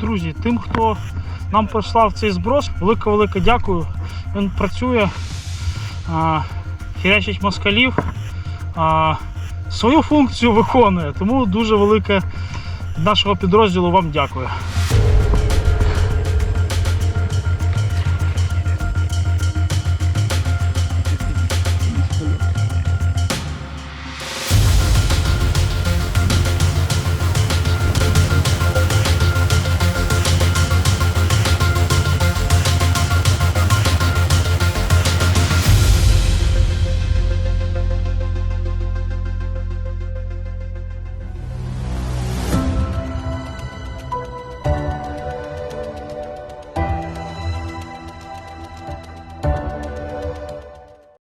друзі, тим, хто нам прислав цей зброс, велике-велике дякую. Він працює, а, хірячить москалів, а, свою функцію виконує. Тому дуже велике нашого підрозділу вам дякую.